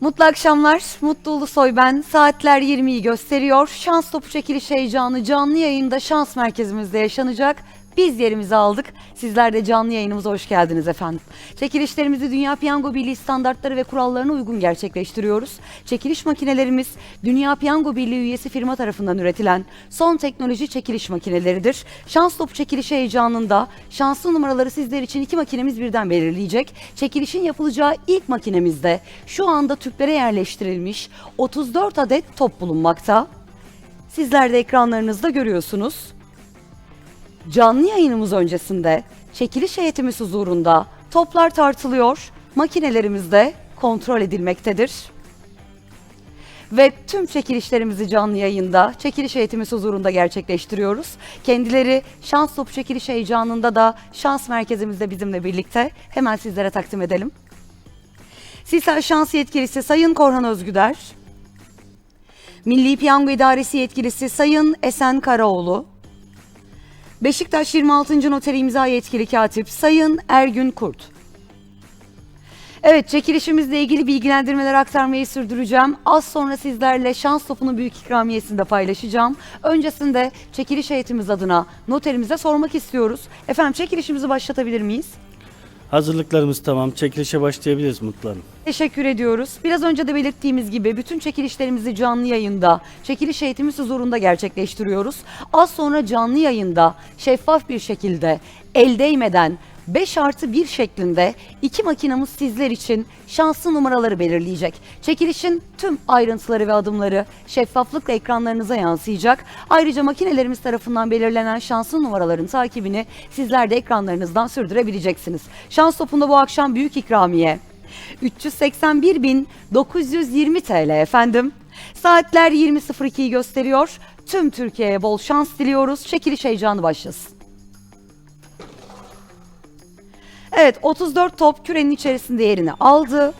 Mutlu akşamlar. Mutlu Ulusoy ben. Saatler 20'yi gösteriyor. Şans topu çekiliş heyecanı canlı yayında şans merkezimizde yaşanacak. Biz yerimizi aldık. Sizler de canlı yayınımıza hoş geldiniz efendim. Çekilişlerimizi Dünya Piyango Birliği standartları ve kurallarına uygun gerçekleştiriyoruz. Çekiliş makinelerimiz Dünya Piyango Birliği üyesi firma tarafından üretilen son teknoloji çekiliş makineleridir. Şans topu çekiliş heyecanında şanslı numaraları sizler için iki makinemiz birden belirleyecek. Çekilişin yapılacağı ilk makinemizde şu anda tüplere yerleştirilmiş 34 adet top bulunmakta. Sizler de ekranlarınızda görüyorsunuz. Canlı yayınımız öncesinde çekiliş heyetimiz huzurunda toplar tartılıyor, makinelerimiz de kontrol edilmektedir. Ve tüm çekilişlerimizi canlı yayında çekiliş heyetimiz huzurunda gerçekleştiriyoruz. Kendileri şans topu çekiliş heyecanında da şans merkezimizde bizimle birlikte hemen sizlere takdim edelim. Sisal Şans Yetkilisi Sayın Korhan Özgüder, Milli Piyango İdaresi Yetkilisi Sayın Esen Karaoğlu, Beşiktaş 26. Noteri imza yetkili katip Sayın Ergün Kurt. Evet çekilişimizle ilgili bilgilendirmeler aktarmayı sürdüreceğim. Az sonra sizlerle şans topunun büyük ikramiyesini de paylaşacağım. Öncesinde çekiliş heyetimiz adına noterimize sormak istiyoruz. Efendim çekilişimizi başlatabilir miyiz? Hazırlıklarımız tamam. Çekilişe başlayabiliriz Mutlu Hanım. Teşekkür ediyoruz. Biraz önce de belirttiğimiz gibi bütün çekilişlerimizi canlı yayında, çekiliş heyetimiz huzurunda gerçekleştiriyoruz. Az sonra canlı yayında şeffaf bir şekilde el değmeden 5 artı 1 şeklinde iki makinamız sizler için şanslı numaraları belirleyecek. Çekilişin tüm ayrıntıları ve adımları şeffaflıkla ekranlarınıza yansıyacak. Ayrıca makinelerimiz tarafından belirlenen şanslı numaraların takibini sizler de ekranlarınızdan sürdürebileceksiniz. Şans topunda bu akşam büyük ikramiye 381.920 TL efendim. Saatler 20.02'yi gösteriyor. Tüm Türkiye'ye bol şans diliyoruz. Çekiliş heyecanı başlasın. Evet 34 top kürenin içerisinde yerini aldı.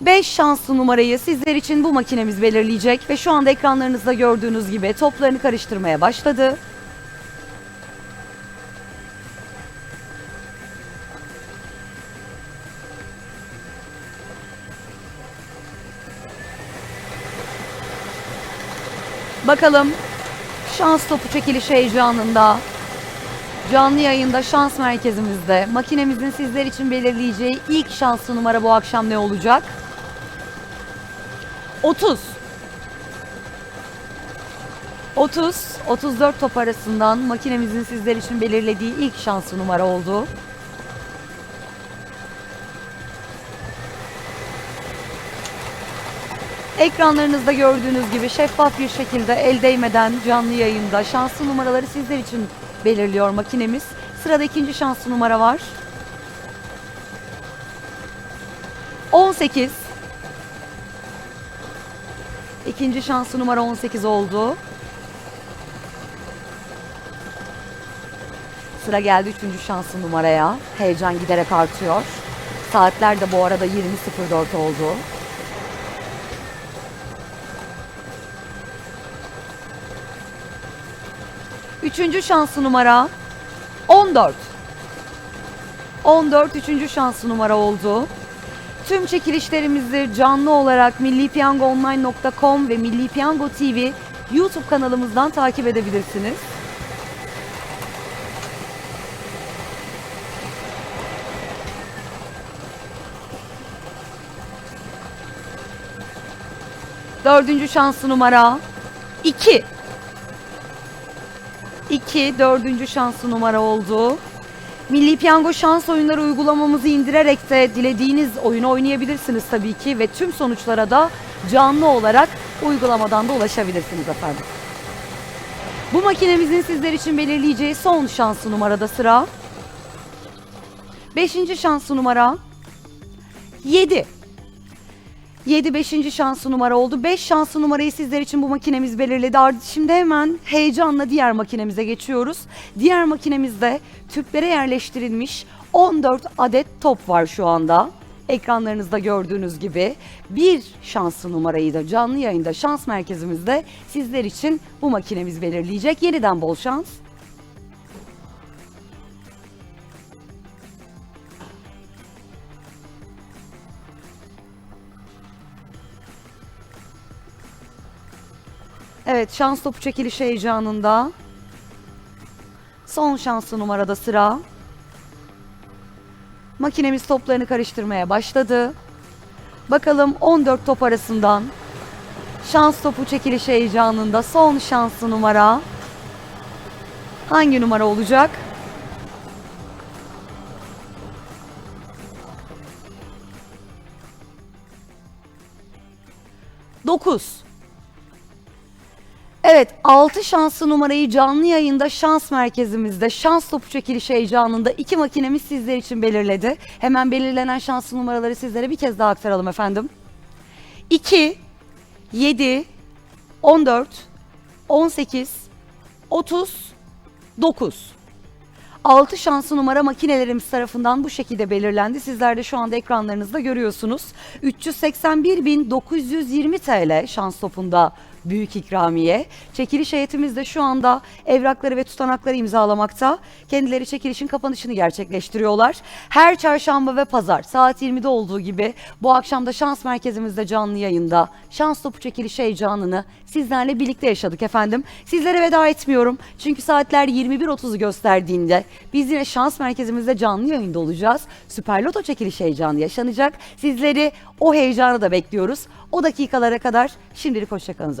5 şanslı numarayı sizler için bu makinemiz belirleyecek ve şu anda ekranlarınızda gördüğünüz gibi toplarını karıştırmaya başladı. Bakalım şans topu çekiliş heyecanında canlı yayında şans merkezimizde makinemizin sizler için belirleyeceği ilk şanslı numara bu akşam ne olacak? 30 30 34 top arasından makinemizin sizler için belirlediği ilk şanslı numara oldu. Ekranlarınızda gördüğünüz gibi şeffaf bir şekilde el değmeden canlı yayında şanslı numaraları sizler için belirliyor makinemiz. Sırada ikinci şanslı numara var. 18. İkinci şanslı numara 18 oldu. Sıra geldi üçüncü şanslı numaraya. Heyecan giderek artıyor. Saatler de bu arada 20.04 oldu. Üçüncü şanslı numara 14. 14 üçüncü şanslı numara oldu. Tüm çekilişlerimizi canlı olarak millipiyangoonline.com ve Milli Piyango TV YouTube kanalımızdan takip edebilirsiniz. Dördüncü şanslı numara 2. 2 dördüncü şanslı numara oldu. Milli Piyango şans oyunları uygulamamızı indirerek de dilediğiniz oyunu oynayabilirsiniz tabii ki ve tüm sonuçlara da canlı olarak uygulamadan da ulaşabilirsiniz efendim. Bu makinemizin sizler için belirleyeceği son şanslı numarada sıra. Beşinci şanslı numara 7. 7 5. şanslı numara oldu. 5 şanslı numarayı sizler için bu makinemiz belirledi. Şimdi hemen heyecanla diğer makinemize geçiyoruz. Diğer makinemizde tüplere yerleştirilmiş 14 adet top var şu anda. Ekranlarınızda gördüğünüz gibi bir şanslı numarayı da canlı yayında şans merkezimizde sizler için bu makinemiz belirleyecek. Yeniden bol şans. Evet şans topu çekiliş heyecanında. Son şanslı numarada sıra. Makinemiz toplarını karıştırmaya başladı. Bakalım 14 top arasından şans topu çekiliş heyecanında son şanslı numara hangi numara olacak? Dokuz. Evet 6 şanslı numarayı canlı yayında şans merkezimizde şans topu çekiliş heyecanında iki makinemiz sizler için belirledi. Hemen belirlenen şanslı numaraları sizlere bir kez daha aktaralım efendim. 2, 7, 14, 18, 30, 9. 6 şanslı numara makinelerimiz tarafından bu şekilde belirlendi. Sizler de şu anda ekranlarınızda görüyorsunuz. 381.920 TL şans topunda büyük ikramiye. Çekiliş heyetimiz de şu anda evrakları ve tutanakları imzalamakta. Kendileri çekilişin kapanışını gerçekleştiriyorlar. Her çarşamba ve pazar saat 20'de olduğu gibi bu akşam da şans merkezimizde canlı yayında şans topu çekiliş heyecanını sizlerle birlikte yaşadık efendim. Sizlere veda etmiyorum. Çünkü saatler 21.30'u gösterdiğinde biz yine şans merkezimizde canlı yayında olacağız. Süper Loto çekiliş heyecanı yaşanacak. Sizleri o heyecanı da bekliyoruz. O dakikalara kadar şimdilik hoşçakalınız